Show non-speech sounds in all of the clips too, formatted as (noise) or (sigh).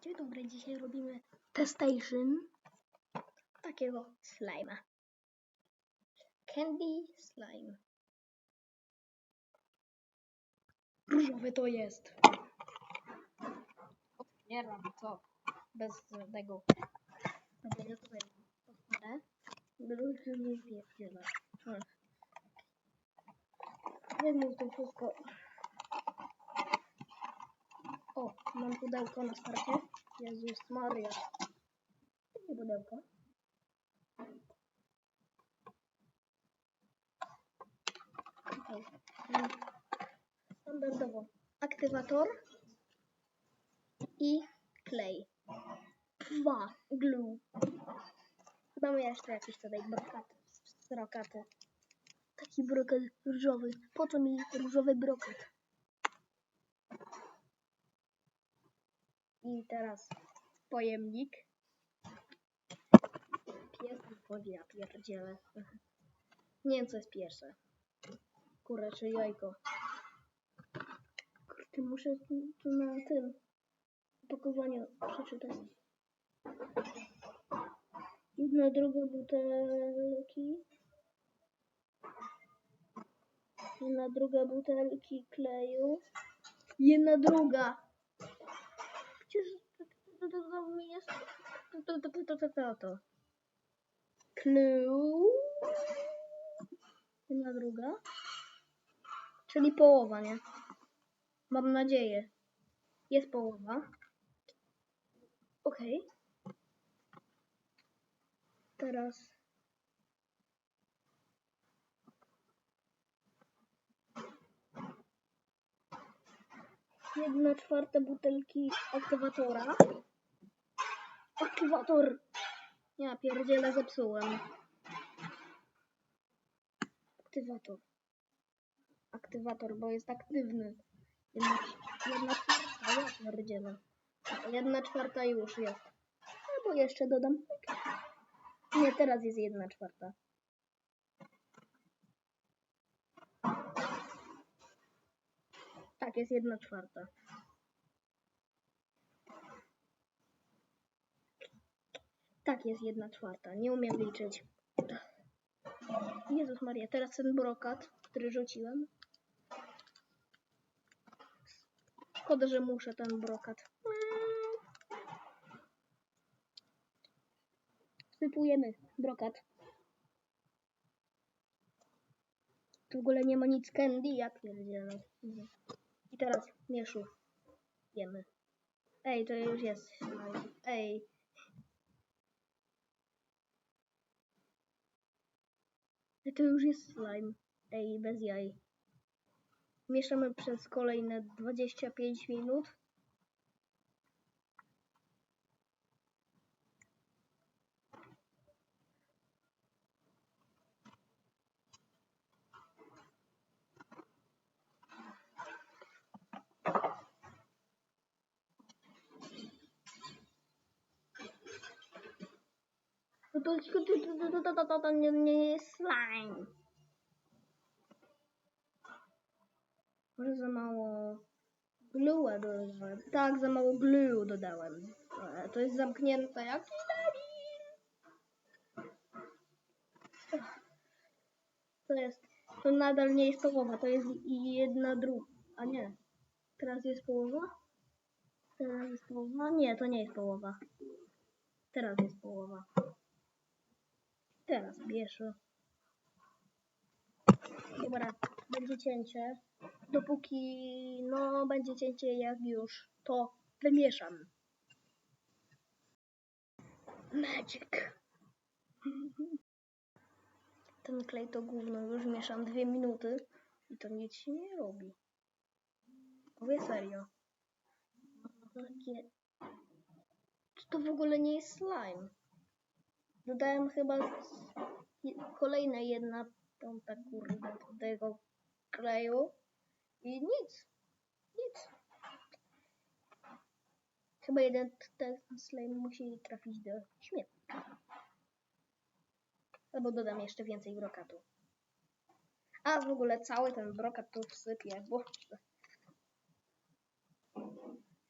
Dzień dobry, dzisiaj robimy testation takiego slima. Candy slime. Różowy to jest. Otwieram to bez tego. Dobra, ja tutaj otworzę. Drugi nie. Hmm. Weźmy to wszystko. O, mam pudełko na starcie. Jezus Maria. Jakie pudełko? Mm. Standardowo. Aktywator i klej. Dwa. Glue. Mamy jeszcze jakieś tutaj brokaty. Brokaty. Taki brokat różowy. Po co mi różowy brokat? I teraz pojemnik. Pies wchodzi, ja pierdzielę. (laughs) Nie wiem, co jest pierwsze. Kurę czy jajko. Kurde, muszę tu- na tym opakowaniu przeczytać. Jedna, druga butelki. Jedna, druga butelki kleju. Jedna, druga. Przecież to, to, to, to mi jest... To, to, to, to, to, to, to. Clue. Jedna druga. Czyli połowa, nie? Mam nadzieję. Jest połowa. Okej. Teraz... Jedna czwarta butelki aktywatora. Aktywator! Ja pierdzielę zepsułem. Aktywator. Aktywator, bo jest aktywny. Jedna, jedna czwarta, ja pierdzielę. Jedna czwarta już jest. Albo jeszcze dodam. Nie, teraz jest jedna czwarta. Tak, jest jedna czwarta. Tak, jest jedna czwarta. Nie umiem liczyć. Jezus Maria, teraz ten brokat, który rzuciłem. Szkoda, że muszę ten brokat. Sypujemy brokat. Tu w ogóle nie ma nic candy, ja pierdzielę. I teraz mieszu. Jemy. Ej, to już jest. Ej. To już jest slime. Ej, bez jaj. Mieszamy przez kolejne 25 minut. To, to, to, to, to, to, to, to nie, nie jest slime. Może za mało glue dodałem. Tak, za mało glue dodałem. E, To jest zamknięte jak debil. To jest, to nadal nie jest połowa, to jest jedna druga. A nie, teraz jest połowa? Teraz jest połowa? Nie, to nie jest połowa. Teraz jest połowa. Teraz bierze. Dobra, będzie cięcie. Dopóki, no, będzie cięcie jak już, to wymieszam. Magic. (laughs) Ten klej to gówno, już mieszam dwie minuty i to nic się nie robi. Mówię serio. Takie... To w ogóle nie jest slime? Dodałem chyba z- je- kolejna jedna piąta kurde do tego kleju i nic. Nic. Chyba jeden ten slime musi trafić do śmietnika. Albo dodam jeszcze więcej brokatu. A w ogóle cały ten brokat tu wsypię, bo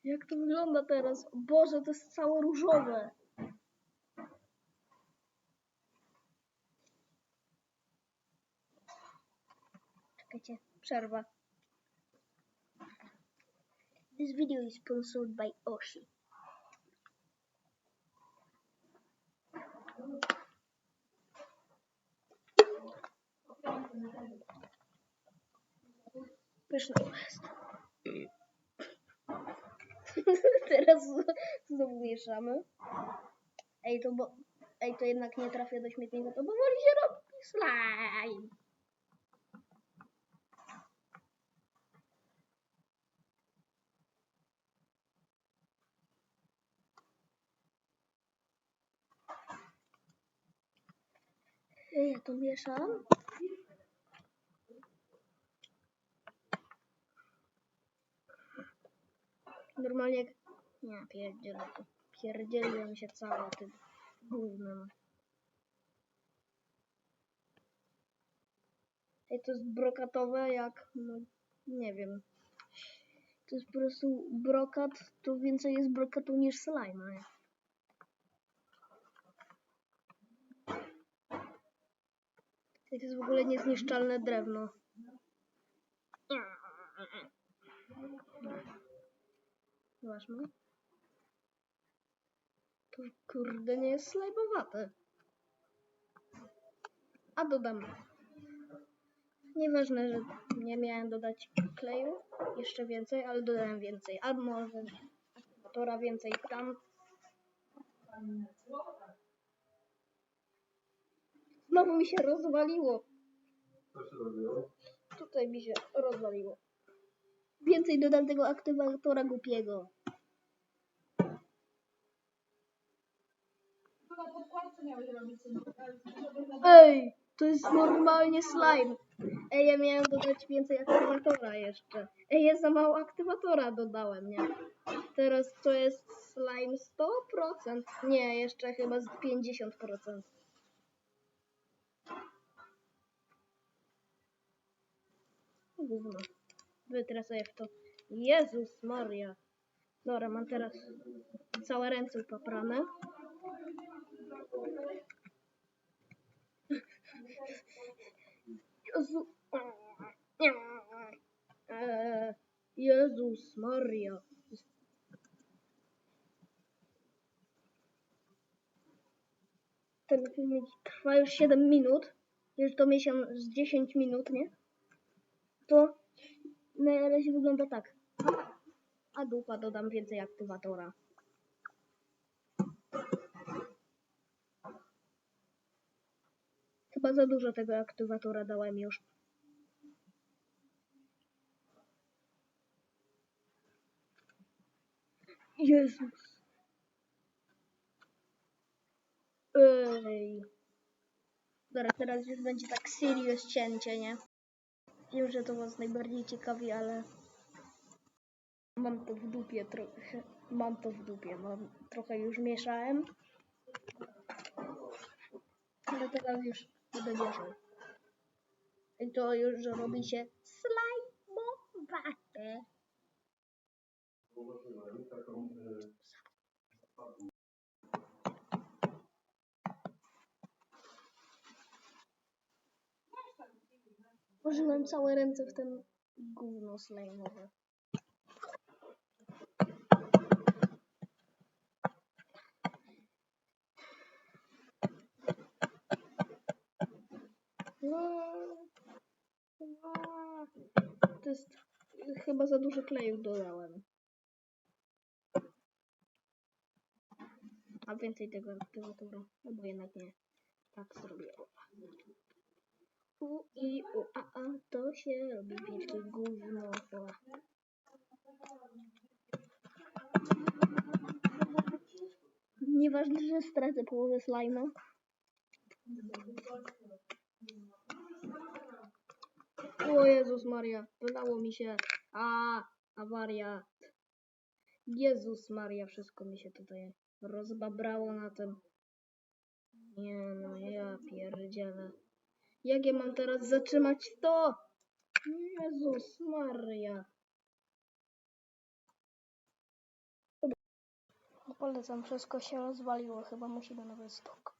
Jak to wygląda teraz? O Boże, to jest całe różowe. Czekajcie, przerwa. This video is sponsored by Oshi. Pyszne to jest. (laughs) Teraz znowu mieszamy. Ej, to bo... Ej, to jednak nie trafia do śmietnika, to powoli się robi slime. Ja to mieszam. Normalnie jak... Nie, pierdzielę to. Pierdzieliłem się całe tym. Ej, to jest brokatowe jak... No, nie wiem. To jest po prostu brokat, to więcej jest brokatu niż slime. nie? Ej, To jest w ogóle niezniszczalne drewno. Zobaczmy. To kurde nie jest slajmowate. A dodam. Nieważne, że nie miałem dodać kleju jeszcze więcej, ale dodałem więcej. A może aktywatora więcej tam. Znowu mi się rozwaliło. Co się zrobiło? Tutaj mi się rozwaliło. Więcej dodam tego aktywatora głupiego. Ej, to jest normalnie slime. Ej, ja miałem dodać więcej aktywatora jeszcze. Ej, ja za mało aktywatora dodałem, nie? Teraz to jest slime 100%. Nie, jeszcze chyba z 50%. Gówno. Wytrę sobie w to. Jezus Maria. Dobra, mam teraz całe ręce poprane. Jezu. Eee, Jezus Maria. Ten filmik trwa już 7 minut. Już to miesiąc z 10 minut, nie? To na razie wygląda tak. A dupa dodam więcej aktywatora. Chyba za dużo tego aktywatora dałem już. Jezus. Ej. Dobra, teraz już będzie tak serious cięcie, nie? Wiem, że to was najbardziej ciekawi, ale mam to w dupie trochę. Mam to w dupie, mam trochę już mieszałem. Ale teraz już będę mieszał. I to już robi się slajmowate. Taką Włożyłem całe ręce w ten gówno slajmowe. No. To jest chyba za dużo kleju dodałem. A więcej tego aktywatora, albo jednak nie. Tak zrobię. U i u a a to się robi wielkie gówno. Nieważne, że stracę połowę slajma. O Jezus Maria, wydało mi się. A, awaria. Jezus Maria, wszystko mi się tutaj rozbabrało na tym. Nie no, ja pierdzielę. Jak ja mam teraz zatrzymać to? Jezus Maria. Polecam, wszystko się rozwaliło, chyba musimy nowy stok.